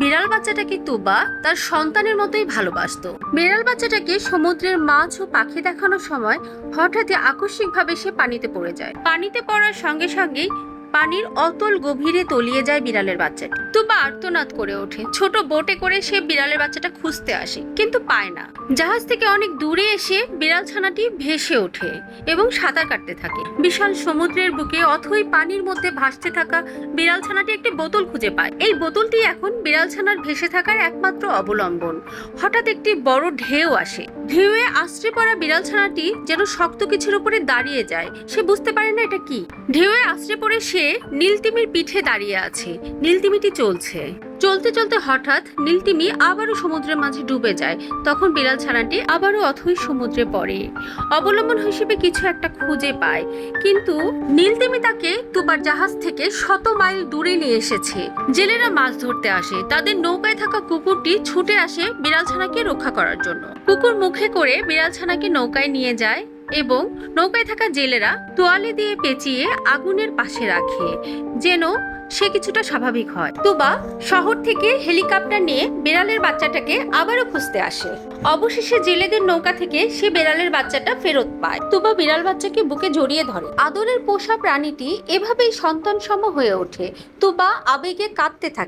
বিড়াল বাচ্চাটাকে তুবা তার সন্তানের মতোই ভালোবাসত। বিড়াল বাচ্চাটাকে সমুদ্রের মাছ ও পাখি দেখানোর সময় হঠাৎই আকস্মিকভাবে সে পানিতে পড়ে যায়। পানিতে পড়ার সঙ্গে সঙ্গেই পানির অতল গভীরে তলিয়ে যায় বিড়ালের বাচ্চাটি। তুবা আর্তনাদ করে ওঠে। ছোট বোটে করে সে বিড়ালের বাচ্চাটা খুঁজতে আসে, কিন্তু পায় না। জাহাজ থেকে অনেক দূরে এসে বিড়াল ছানাটি ভেসে ওঠে এবং সাঁতার কাটতে থাকে। বিশাল সমুদ্রের বুকে অথই পানির মধ্যে ভাসতে থাকা বিড়াল ছানাটি একটি বোতল খুঁজে পায়। এই বোতলটি এখন বিড়াল ছানার ভেসে থাকার একমাত্র অবলম্বন। হঠাৎ একটি বড় ঢেউ আসে। ঢেউয়ে আশ্রে পড়া বিড়াল ছানাটি যেন শক্ত কিছুর উপরে দাঁড়িয়ে যায়। সে বুঝতে পারে না এটা কি। ঢেউয়ে আশ্রে পড়ে সে নীলতিমির পিঠে দাঁড়িয়ে আছে। নীলতিমিটি চলছে। চলতে চলতে হঠাৎ নীলতিমি আবারও সমুদ্রের মাঝে ডুবে যায়। তখন বিড়াল ছানাটি আবারও অথই সমুদ্রে পড়ে। অবলম্বন হিসেবে কিছু একটা খুঁজে পায়। কিন্তু নীলতিমি তাকে তুবার জাহাজ থেকে শত মাইল দূরে নিয়ে এসেছে। জেলেরা মাছ ধরতে আসে। তাদের নৌকায় থাকা কুকুরটি ছুটে আসে বিড়াল ছানাকে রক্ষা করার জন্য। কুকুর মুখে করে বিড়াল ছানাকে নৌকায় নিয়ে যায় এবং নৌকায় থাকা জেলেরা তোয়ালে দিয়ে পেঁচিয়ে আগুনের পাশে রাখে। যেন সে কিছুটা স্বাভাবিক হয়। তুবা শহর থেকে হেলিকপ্টার নিয়ে বেড়ালের বাচ্চাটাকে আবারও খুঁজতে আসে। অবশেষে জেলেদের নৌকা থেকে সে বেড়ালের বাচ্চাটা ফেরত পায়। তুবা বিড়াল বাচ্চাকে বুকে জড়িয়ে ধরে। আদরের পোষা প্রাণীটি এভাবেই সন্তানসম হয়ে ওঠে। তুবা আবেগে কাঁদতে থাকে।